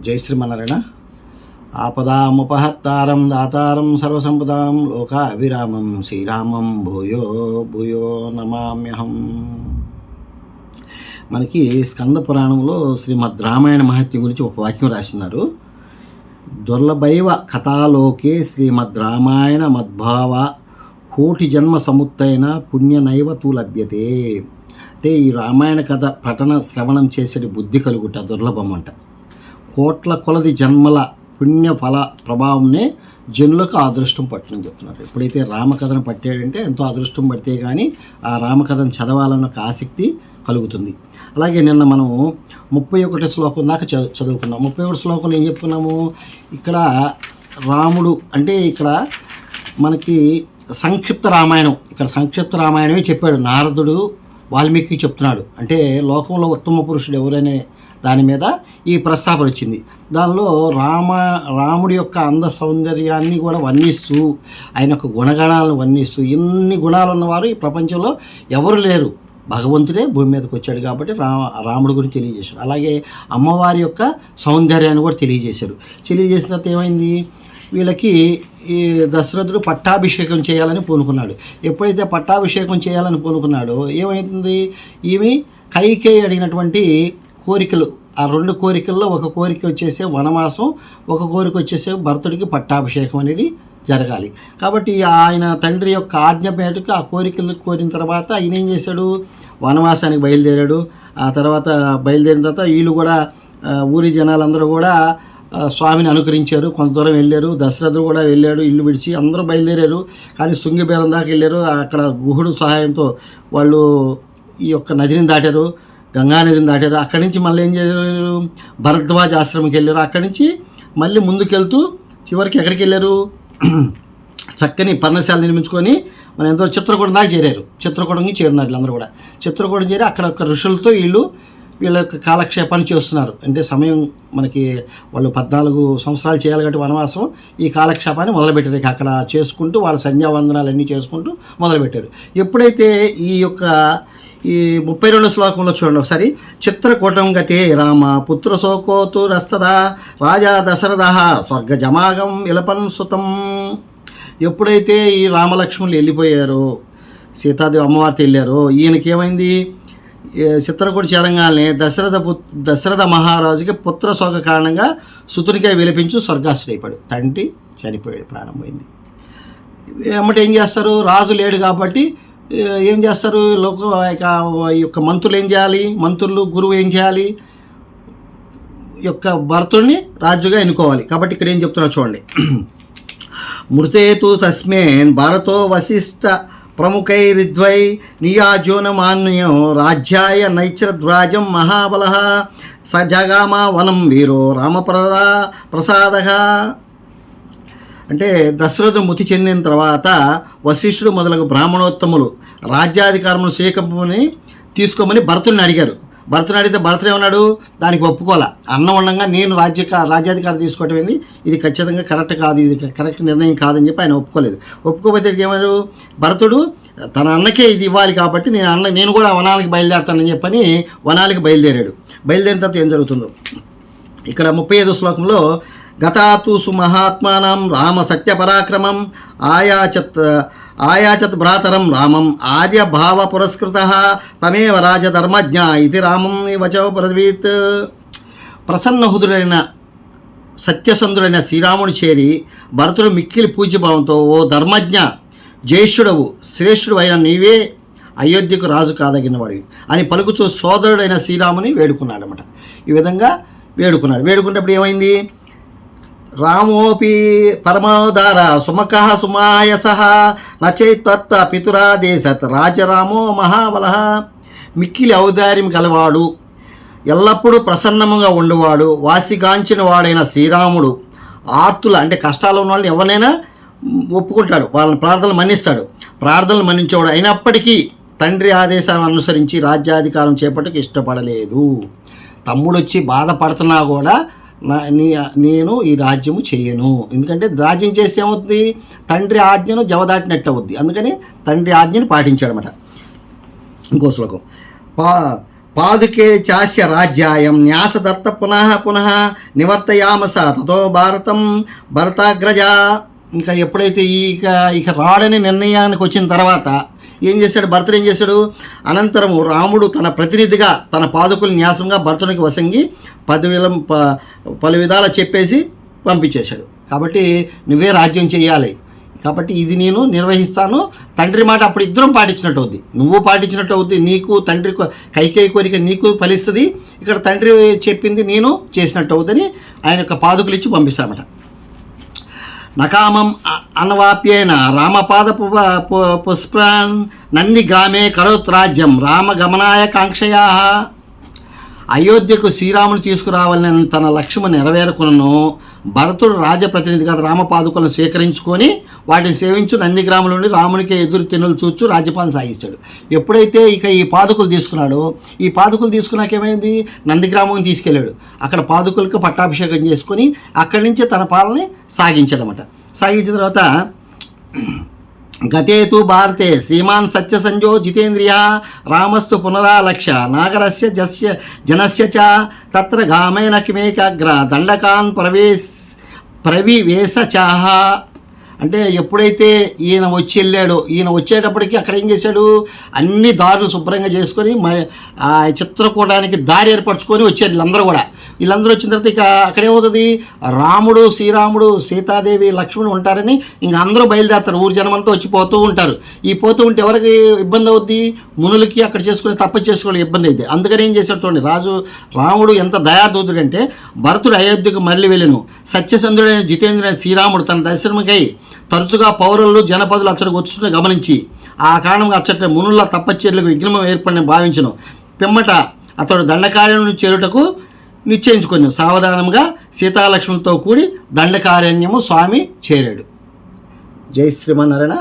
జై శ్రీమన్నారాయణ. ఆపదాముపహత్తారం దాతారం సర్వసంపదాం లోక అభిరామం శ్రీరామం భూయో భూయో నమామ్యహం. మనకి స్కంద పురాణంలో శ్రీమద్ రామాయణ మహత్యం గురించి ఒక వాక్యం రాసినారు. దుర్లభైవ కథాలోకే శ్రీమద్ రామాయణ మద్భావ కోటి జన్మ సముత్తైన పుణ్యనైవ తూ లభ్యతే అంటే ఈ రామాయణ కథ పఠన శ్రవణం చేసే బుద్ధి కలుగుట దుర్లభం అంట. కోట్ల కొలది జన్మల పుణ్య ఫల ప్రభావంనే జనులకు అదృష్టం పట్టణం చెప్తున్నారు. ఎప్పుడైతే రామకథను పట్టాడంటే ఎంతో అదృష్టం పడితే కానీ ఆ రామకథను చదవాలన్న ఒక ఆసక్తి కలుగుతుంది. అలాగే నిన్న మనం ముప్పై ఒకటి శ్లోకం దాకా చ- చదువుకున్నాం. ముప్పై ఒకటి శ్లోకంలో ఏం చెప్పుకున్నాము? ఇక్కడ రాముడు అంటే ఇక్కడ మనకి సంక్షిప్త రామాయణం. ఇక్కడ సంక్షిప్త రామాయణమే చెప్పాడు. నారదుడు వాల్మీకి చెప్తున్నాడు. అంటే లోకంలో ఉత్తమ పురుషుడు ఎవరనే దాని మీద ఈ ప్రస్తాపన వచ్చింది. దానిలో రామ రాముడి యొక్క అంద సౌందర్యాన్ని కూడా వర్ణిస్తూ ఆయన యొక్క గుణగణాలను వర్ణిస్తూ ఇన్ని గుణాలు ఉన్నవారు ఈ ప్రపంచంలో ఎవరు లేరు. భగవంతుడే భూమి మీదకి వచ్చాడు కాబట్టి రామ రాముడి గురించి తెలియజేశారు. అలాగే అమ్మవారి యొక్క సౌందర్యాన్ని కూడా తెలియజేశారు. తెలియజేసిన తర్వాత ఏమైంది? వీళ్ళకి ఈ దశరథుడు పట్టాభిషేకం చేయాలని పూనుకున్నాడు. ఎప్పుడైతే పట్టాభిషేకం చేయాలని పూనుకున్నాడో ఏమైంది? ఈమె కైకేయి అడిగినటువంటి కోరికలు ఆ రెండు కోరికల్లో ఒక కోరిక వచ్చేసే వనవాసం ఒక కోరిక వచ్చేసే భరతుడికి పట్టాభిషేకం అనేది జరగాలి. కాబట్టి ఆయన తండ్రి యొక్క ఆజ్ఞ మేరకు ఆ కోరికలు కోరిన తర్వాత ఆయన ఏం చేశాడు? వనవాసానికి బయలుదేరాడు. ఆ తర్వాత బయలుదేరిన తర్వాత వీళ్ళు కూడా ఊరి జనాలందరూ కూడా స్వామిని అనుకరించారు. కొంత దూరం వెళ్ళారు. దశరథుడు కూడా వెళ్ళాడు. ఇల్లు విడిచి అందరూ బయలుదేరారు. కానీ శృంగిబేరం దాకా వెళ్ళారు. అక్కడ గుహుడు సహాయంతో వాళ్ళు ఈ యొక్క నదిని దాటారు. గంగా నదిని దాటారు. అక్కడి నుంచి మళ్ళీ ఏం చేశారు? భరద్వాజ ఆశ్రమంకి వెళ్ళారు. అక్కడి నుంచి మళ్ళీ ముందుకెళ్తూ చివరికి ఎక్కడికి వెళ్ళారు? చక్కని పర్ణశాల నిర్మించుకొని మన ఎంతో చిత్రకూడం దాకా చేరారు. చిత్రకూడంకి చేరినారు వీళ్ళందరూ కూడా. చిత్రకూడం చేరి అక్కడ ఒక ఋషులతో వీళ్ళు వీళ్ళ యొక్క కాలక్షేపాన్ని చేస్తున్నారు. అంటే సమయం మనకి వాళ్ళు పద్నాలుగు సంవత్సరాలు చేయాలి కాబట్టి వనవాసం ఈ కాలక్షేపాన్ని మొదలుపెట్టారు. ఇక అక్కడ చేసుకుంటూ వాళ్ళ సంధ్యావందనాలన్నీ చేసుకుంటూ మొదలుపెట్టారు. ఎప్పుడైతే ఈ యొక్క ఈ ముప్పై రెండు శ్లోకంలో చూడండి ఒకసారి. చిత్రకూటం గతే రామ పుత్ర శోకోతు రస్తద రాజా దశరథ స్వర్గ జమాగం ఇలపన్ సుతం. ఎప్పుడైతే ఈ రామలక్ష్మణులు వెళ్ళిపోయారో సీతాదేవి అమ్మవారితో వెళ్ళారో ఈయనకి ఏమైంది? చిత్రకూట చేరంగానే దశరథ పుత్ దశరథ మహారాజుకి పుత్ర శోక కారణంగా సుతునికే విలపించు స్వర్గాసుడైపోయాడు తండ్రి చనిపోయాడు ప్రారంభమైంది వెంబట ఏం చేస్తారు? రాజు లేడు కాబట్టి ఏం చేస్తారు? లోక ఈ యొక్క మంత్రులు ఏం చేయాలి? మంత్రులు గురువు ఏం చేయాలి? యొక్క భరతుడిని రాజుగా ఎన్నుకోవాలి. కాబట్టి ఇక్కడ ఏం చెప్తున్నా చూడండి. మృతేతు తస్మేన్ భారతో వశిష్ట ప్రముఖైరిద్వై నియాజోనమాన్యం రాజ్యాయ నైచరద్రాజం మహాబల స జగామ వనం వీరో రామప్రదా ప్రసాద. అంటే దశరథ మృతి చెందిన తర్వాత వశిష్ఠుడు మొదలగు బ్రాహ్మణోత్తములు రాజ్యాధికారమును స్వీకరింపమని తీసుకోమని భరతుడిని అడిగారు. భరతుని అడిగితే భరతుడు ఏమన్నాడు? దానికి ఒప్పుకోలే అన్నం ఉండగా నేను రాజ్య రాజ్యాధికారం తీసుకోవటం ఏంది? ఇది ఖచ్చితంగా కరెక్ట్ కాదు ఇది కరెక్ట్ నిర్ణయం కాదని చెప్పి ఆయన ఒప్పుకోలేదు. ఒప్పుకోకపోతే ఏమన్నారు భరతుడు తన అన్నకే ఇది ఇవ్వాలి కాబట్టి నేను అన్న నేను కూడా వనాలకి బయలుదేరుతానని చెప్పని వనాలకి బయలుదేరాడు. బయలుదేరిన తర్వాత ఏం జరుగుతుందో? ఇక్కడ ముప్పై ఐదు శ్లోకంలో గతాతు సుమహాత్మానం రామ సత్య పరాక్రమం ఆయాచత్ ఆయాచత్ భ్రాతరం రామం ఆర్యభావ పురస్కృత తమేవ రాజధర్మజ్ఞ ఇది రామం వచో బ్రవీత్ ప్రసన్నహుదుడైన సత్యసంధుడైన శ్రీరాముడు చేరి భరతుడు మిక్కిలి పూజ్యభావంతో ఓ ధర్మజ్ఞ జ్యేష్ఠుడవు శ్రేష్ఠుడు అయిన నీవే అయోధ్యకు రాజు కాదగినవాడివి అని పలుకుచూ సోదరుడైన శ్రీరాముని వేడుకున్నాడనమాట ఈ విధంగా వేడుకున్నాడు. వేడుకున్నప్పుడు ఏమైంది? రామోపి పరమోదార సుమక సుమాయస నచైత్వత్త పితురాదేశత్ రాజరామో మహాబల. మిక్కిలి ఔదార్యం గలవాడు ఎల్లప్పుడూ ప్రసన్నముగా ఉండేవాడు వాసిగాంచిన వాడైన శ్రీరాముడు ఆర్తులు అంటే కష్టాలు ఉన్న వాళ్ళని ఎవరినైనా ఒప్పుకుంటాడు వాళ్ళని ప్రార్థనలు మన్నిస్తాడు. ప్రార్థనలు మన్నించేవాడు అయినప్పటికీ తండ్రి ఆదేశాలను అనుసరించి రాజ్యాధికారం చేపట్టకు ఇష్టపడలేదు. తమ్ముడు వచ్చి బాధపడుతున్నా కూడా నేను ఈ రాజ్యము చేయను. ఎందుకంటే రాజ్యం చేస్తే ఏమవుతుంది? తండ్రి ఆజ్ఞను జవదాటినట్టు అవుద్ది అందుకని తండ్రి ఆజ్ఞను పాటించాడు అనమాట ఇంకో శ్లోకం. పా పాదుకే చాస్య రాజ్యాయం న్యాసదత్త పునః పునః నివర్తయామస తతో భారతం భరతాగ్రజ. ఇంకా ఎప్పుడైతే ఈ ఇక ఇక రాడని నిర్ణయానికి వచ్చిన తర్వాత ఏం చేశాడు? భర్తను ఏం చేశాడు? అనంతరము రాముడు తన ప్రతినిధిగా తన పాదుకుల న్యాసంగా భర్తనికి వసంగి పదివేల ప- పలు విధాల చెప్పేసి పంపించేశాడు. కాబట్టి నువ్వే రాజ్యం చేయాలి. కాబట్టి ఇది నేను నిర్వహిస్తాను. తండ్రి మాట అప్పుడు ఇద్దరం పాటించినట్టు అవుద్ది. నువ్వు పాటించినట్టు అవుద్ది. నీకు తండ్రి కైకేయి కోరిక నీకు ఫలిస్తుంది. ఇక్కడ తండ్రి చెప్పింది నేను చేసినట్టు అవుద్దని ఆయన యొక్క పాదుకులు ఇచ్చి పంపిస్తామట నకామం అ- అనవాప్యేన రామపాద పుష్పాన్ నంది గ్రామే కరోత్ రాజ్యం. రామగమనాయ కాంక్షయా. అయోధ్యకు శ్రీరాములు తీసుకురావాలని తన లక్ష్యము నెరవేరుకును భరతుడు రాజప్రతినిధిగా రామపాదుకలను స్వీకరించుకొని వాటిని సేవించు నందిగ్రామం నుండి రామునికి ఎదురు తెన్నులు చూచు రాజ్యపాలన సాగిస్తాడు. ఎప్పుడైతే ఇక ఈ పాదుకులు తీసుకున్నాడో ఈ పాదుకులు తీసుకున్నాక ఏమైంది? నందిగ్రామం తీసుకెళ్ళాడు. అక్కడ పాదుకులకు పట్టాభిషేకం చేసుకొని అక్కడి నుంచి తన పాలన సాగించాడనమాట సాగించిన తర్వాత గతే తు భారతే శ్రీమాన్ సత్యసంజో జితేంద్రియ రామస్తు పునరాలక్ష్య నాగరస్య జస్య జనస్య చ తత్ర గామైన కిమేకాగ్ర దండకాన్ ప్రవేశ్ ప్రవివేశచాహ అంటే ఎప్పుడైతే ఈయన వచ్చి వెళ్ళాడో ఈయన వచ్చేటప్పటికి అక్కడ ఏం చేశాడు? అన్ని దారులు శుభ్రంగా చేసుకొని మ- ఆ చిత్రకూటానికి దారి ఏర్పరచుకొని వచ్చారు వీళ్ళందరూ కూడా. వీళ్ళందరూ వచ్చిన తర్వాత ఇక అక్కడేమవుతుంది రాముడు శ్రీరాముడు సీతాదేవి లక్ష్మణుడు ఉంటారని ఇంక అందరూ బయలుదేరుతారు. ఊరు జనమంతా వచ్చి పోతూ ఉంటారు. ఈ పోతూ ఉంటే ఎవరికి ఇబ్బంది అవుద్ది? మునులకి అక్కడ చేసుకునే తప్ప చేసుకోవడం ఇబ్బంది అయితే అందుకని ఏం చేశాడు చూడండి రాజు రాముడు ఎంత దయాదూతుడంటే భరతుడు అయోధ్యకు మళ్ళీ వెళ్ళను. సత్యచంద్రుడైన జితేంద్రుడైన శ్రీరాముడు తన దర్శనమకై తరచుగా పౌరులు జనపదులు అచ్చడికి వచ్చుట గమనించి ఆ కారణంగా అచ్చట మునుల తప్పచ్చర్లకు విఘ్నం ఏర్పడిన భావించను. పిమ్మట అతడు దండకార్యం చేరుటకు నిశ్చయించుకొని సావధానంగా సీతాలక్ష్ములతో కూడి దండకారణ్యము స్వామి చేరాడు. జై శ్రీమన్నారాయణ.